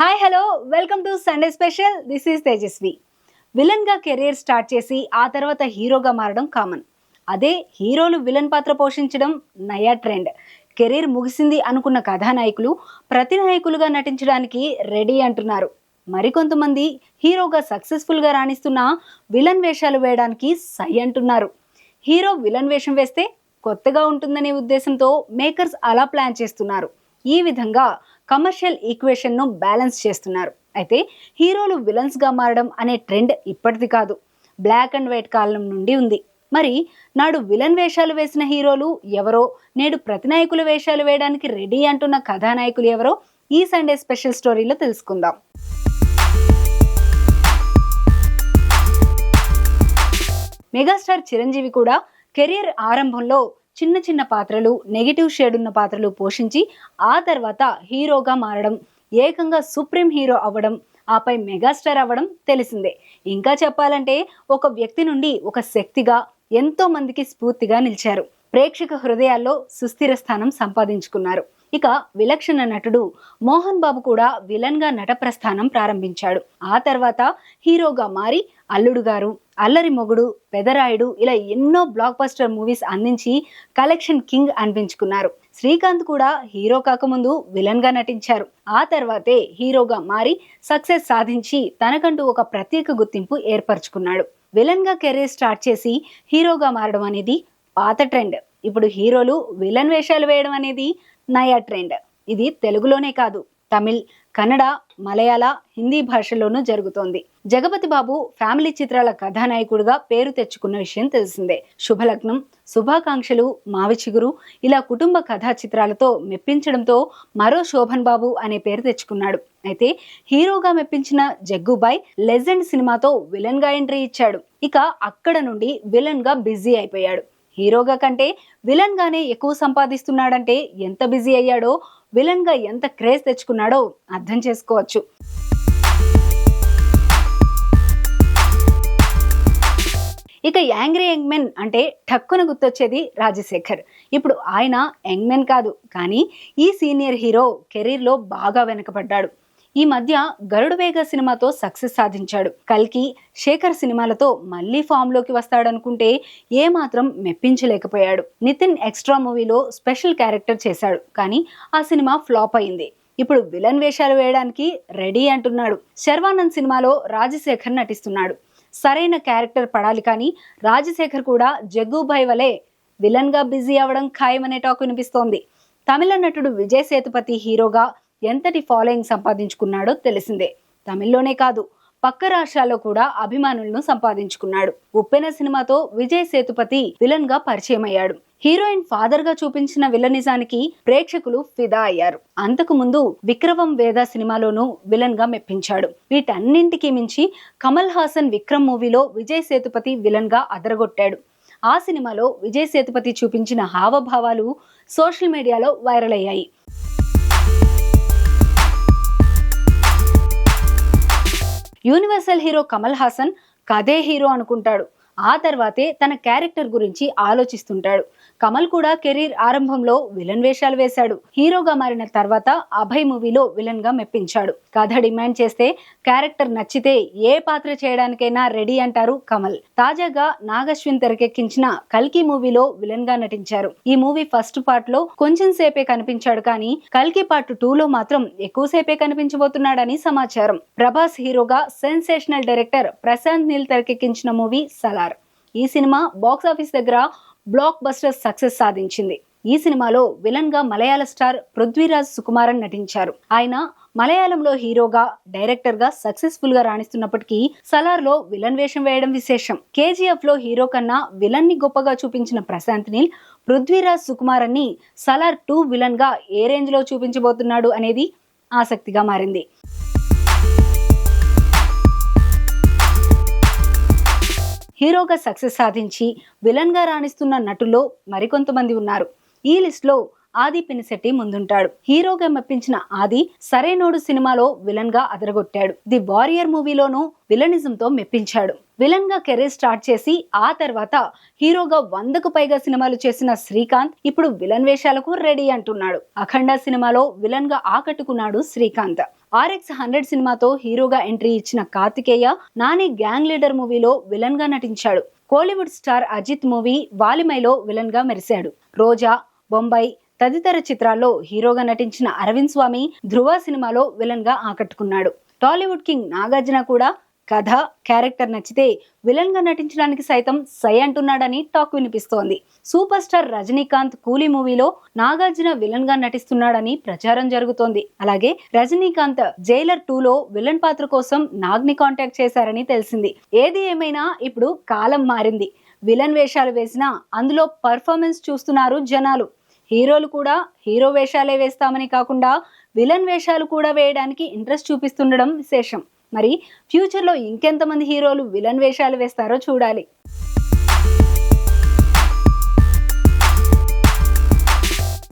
Hi hello welcome to Sunday special this is Tejaswi విలన్గా career start చేసి ఆ తర్వాత హీరోగా మారడం కామన్ అదే హీరోలు విలన్ పాత్ర పోషించడం నయా ట్రెండ్ కెరీర్ ముగిసింది అనుకున్న కథానాయకులు ప్రతినాయకులుగా నటించడానికి రెడీ అంటున్నారు. మరికొంతమంది హీరోగా సక్సెస్ఫుల్గా రాణిస్తున్న విలన్ వేషాలు వేయడానికి సై అంటున్నారు. హీరో విలన్ వేషం వేస్తే కొత్తగా ఉంటుందనే ఉద్దేశంతో మేకర్స్ అలా ప్లాన్ చేస్తున్నారు. ఈ విధంగా కమర్షియల్ ఈక్వేషన్ను బ్యాలెన్స్ చేస్తున్నారు. అయితే హీరోలు విలన్స్గా మారడం అనే ట్రెండ్ ఇప్పటిది కాదు. బ్లాక్ అండ్ వైట్ కాలం నుండి ఉంది. మరి నాడు విలన్ వేషాలు వేసిన హీరోలు ఎవరో నేడు ప్రతినాయకుల వేషాలు వేయడానికి రెడీ అంటున్న కథానాయకులు ఎవరో ఈ సండే స్పెషల్ స్టోరీలో తెలుసుకుందాం. మెగాస్టార్ చిరంజీవి కూడా కెరీర్ ఆరంభంలో చిన్న చిన్న పాత్రలు నెగిటివ్ షేడ్ ఉన్న పాత్రలు పోషించి ఆ తర్వాత హీరోగా మారడం ఏకంగా సుప్రీం హీరో అవ్వడం ఆపై మెగాస్టార్ అవ్వడం తెలిసిందే. ఇంకా చెప్పాలంటే ఒక వ్యక్తి నుండి ఒక శక్తిగా ఎంతో మందికి స్ఫూర్తిగా నిలిచారు. ప్రేక్షక హృదయాల్లో సుస్థిర స్థానం సంపాదించుకున్నారు. ఇక విలక్షణ నటుడు మోహన్ బాబు కూడా విలన్గా నట ప్రస్థానం ప్రారంభించాడు. ఆ తర్వాత హీరోగా మారి అల్లుడు గారు అల్లరి మొగుడు పెదరాయుడు ఇలా ఎన్నో బ్లాక్ బస్టర్ మూవీస్ అందించి కలెక్షన్ కింగ్ అనిపించుకున్నారు. శ్రీకాంత్ కూడా హీరో కాకముందు విలన్గా నటించారు. ఆ తర్వాతే హీరోగా మారి సక్సెస్ సాధించి తనకంటూ ఒక ప్రత్యేక గుర్తింపు ఏర్పరచుకున్నాడు. విలన్గా కెరీర్ స్టార్ట్ చేసి హీరోగా మారడం అనేది పాత ట్రెండ్ ఇప్పుడు హీరోలు విలన్ వేషాలు వేయడం అనేది నయా ట్రెండ్. ఇది తెలుగులోనే కాదు తమిళ్ కన్నడ మలయాళ హిందీ భాషల్లోనూ జరుగుతోంది. జగపతి బాబు ఫ్యామిలీ చిత్రాల కథానాయకుడిగా పేరు తెచ్చుకున్న విషయం తెలిసిందే. శుభలగ్నం శుభాకాంక్షలు మావి చిగురు ఇలా కుటుంబ కథా చిత్రాలతో మెప్పించడంతో మరో శోభన్ బాబు అనే పేరు తెచ్చుకున్నాడు. అయితే హీరోగా మెప్పించిన జగ్గుబాయ్ లెజెండ్ సినిమాతో విలన్గా ఎంట్రీ ఇచ్చాడు. ఇక అక్కడ నుండి విలన్గా బిజీ అయిపోయాడు. హీరోగా కంటే విలన్ గానే ఎక్కువ సంపాదిస్తున్నాడంటే ఎంత బిజీ అయ్యాడో విలన్గా ఎంత క్రేజ్ తెచ్చుకున్నాడో అర్థం చేసుకోవచ్చు. ఇక యాంగ్రీ యంగ్మెన్ అంటే ఠక్కున గుర్తొచ్చేది రాజశేఖర్. ఇప్పుడు ఆయన యంగ్మెన్ కాదు కానీ ఈ సీనియర్ హీరో కెరీర్లో బాగా వెనకబడ్డాడు. ఈ మధ్య గరుడు వేగ సినిమాతో సక్సెస్ సాధించాడు. కల్కి శేఖర్ సినిమాలతో మళ్ళీ ఫామ్లోకి వస్తాడనుకుంటే ఏమాత్రం మెప్పించలేకపోయాడు. నితిన్ ఎక్స్ట్రా మూవీలో స్పెషల్ క్యారెక్టర్ చేశాడు. కానీ ఆ సినిమా ఫ్లాప్ అయింది. ఇప్పుడు విలన్ వేషాలు వేయడానికి రెడీ అంటున్నాడు. శర్వానంద్ సినిమాలో రాజశేఖర్ నటిస్తున్నాడు. సరైన క్యారెక్టర్ పడాలి కానీ రాజశేఖర్ కూడా జగ్గుభాయ్ వలె విలన్గా బిజీ అవ్వడం ఖాయమనే టాక్ వినిపిస్తోంది. తమిళ నటుడు విజయ్ సేతుపతి హీరోగా ఎంతటి ఫాలోయింగ్ సంపాదించుకున్నాడో తెలిసిందే. తమిళ్ళోనే కాదు పక్క రాష్ట్రాల్లో కూడా అభిమానులను సంపాదించుకున్నాడు. ఉప్పెన సినిమాతో విజయ్ సేతుపతి విలన్గా పరిచయం అయ్యాడు హీరోయిన్ ఫాదర్గా చూపించిన విలనిజానికి ప్రేక్షకులు ఫిదా అయ్యారు. అంతకు ముందు విక్రవం వేద సినిమాలోనూ విలన్గా మెప్పించాడు. వీటన్నింటికి మించి కమల్ హాసన్ విక్రమ్ మూవీలో విజయ్ సేతుపతి విలన్గా అదరగొట్టాడు. ఆ సినిమాలో విజయ్ సేతుపతి చూపించిన హావభావాలు సోషల్ మీడియాలో వైరల్ అయ్యాయి. యూనివర్సల్ హీరో కమల్ హాసన్ కథే హీరో అనుకుంటాడు. ఆ తర్వాతే తన క్యారెక్టర్ గురించి ఆలోచిస్తుంటాడు. కమల్ కూడా కెరీర్ ఆరంభంలో విలన్ వేషాలు వేశాడు. హీరోగా మారిన తర్వాత అభయ్ మూవీలో విలన్గా మెప్పించాడు. కథ డిమాండ్ చేస్తే క్యారెక్టర్ నచ్చితే ఏ పాత్ర చేయడానికైనా రెడీ అంటారు కమల్. తాజాగా నాగశ్విన్ తెరకెక్కించిన కల్కి మూవీలో విలన్గా నటించారు. ఈ మూవీ ఫస్ట్ పార్ట్లో కొంచెం సేపే కనిపించాడు కానీ కల్కి పార్ట్ టూ లో మాత్రం ఎక్కువసేపే కనిపించబోతున్నాడని సమాచారం. ప్రభాస్ హీరోగా సెన్సేషనల్ డైరెక్టర్ ప్రశాంత్ నీల్ తెరకెక్కించిన మూవీ సలార్. ఈ సినిమా బాక్స్ ఆఫీస్ దగ్గర బ్లాక్ బస్టర్ సక్సెస్ సాధించింది. ఈ సినిమాలో విలన్గా మలయాళ స్టార్ పృథ్వీరాజ్ సుకుమారన్ నటించారు. ఆయన మలయాళంలో హీరోగా డైరెక్టర్గా సక్సెస్ఫుల్గా రాణిస్తున్నప్పటికీ సలార్లో విలన్ వేషం వేయడం విశేషం. కేజీఎఫ్లో హీరో కన్నా విలన్ని గొప్పగా చూపించిన ప్రశాంత్ నీల్ పృథ్వీరాజ్ సుకుమారన్ని సలార్ టూ విలన్గా ఏ రేంజ్లో చూపించబోతున్నాడు అనేది ఆసక్తిగా మారింది. హీరోగా సక్సెస్ సాధించి విలన్గా రాణిస్తున్న నటుల్లో మరికొంతమంది ఉన్నారు. ఈ లిస్ట్లో ఆది పినిశెట్టి ముందుంటాడు. హీరోగా మెప్పించిన ఆది సరైనోడు సినిమాలో విలన్గా అదరగొట్టాడు. ది వారియర్ మూవీలోనూ విలనిజం తో మెప్పించాడు. విలన్గా కెరీర్ స్టార్ట్ చేసి ఆ తర్వాత హీరోగా వందకు పైగా సినిమాలు చేసిన శ్రీకాంత్ ఇప్పుడు విలన్ వేషాలకు రెడీ అంటున్నాడు. అఖండ సినిమాలో విలన్గా ఆకట్టుకున్నాడు శ్రీకాంత్. ఆర్ఎక్స్ హండ్రెడ్ సినిమాతో హీరోగా ఎంట్రీ ఇచ్చిన కార్తికేయ నాని గ్యాంగ్ లీడర్ మూవీలో విలన్గా నటించాడు. కోలీవుడ్ స్టార్ అజిత్ మూవీ వాలిమైలో విలన్గా మెరిశాడు. రోజా బొంబాయి తదితర చిత్రాల్లో హీరోగా నటించిన అరవింద్ స్వామి ధ్రువ సినిమాలో విలన్గా ఆకట్టుకున్నాడు. టాలీవుడ్ కింగ్ నాగార్జున కూడా కథ క్యారెక్టర్ నచ్చితే విలన్గా నటించడానికి సైతం సై అంటున్నాడని టాక్ వినిపిస్తోంది. సూపర్ స్టార్ రజనీకాంత్ కూలీ మూవీలో నాగార్జున విలన్గా నటిస్తున్నాడని ప్రచారం జరుగుతోంది. అలాగే రజనీకాంత్ జైలర్ టూలో విలన్ పాత్ర కోసం నాగ్ని కాంటాక్ట్ చేశారని తెలిసింది. ఏది ఏమైనా ఇప్పుడు కాలం మారింది. విలన్ వేషాలు వేసినా అందులో పర్ఫార్మెన్స్ చూస్తున్నారు జనాలు. హీరోలు కూడా హీరో వేషాలే వేస్తామని కాకుండా విలన్ వేషాలు కూడా వేయడానికి ఇంట్రెస్ట్ చూపిస్తుండడం విశేషం. మరి ఫ్యూచర్లో ఇంకెంతమంది హీరోలు విలన్ వేషాలు వేస్తారో చూడాలి.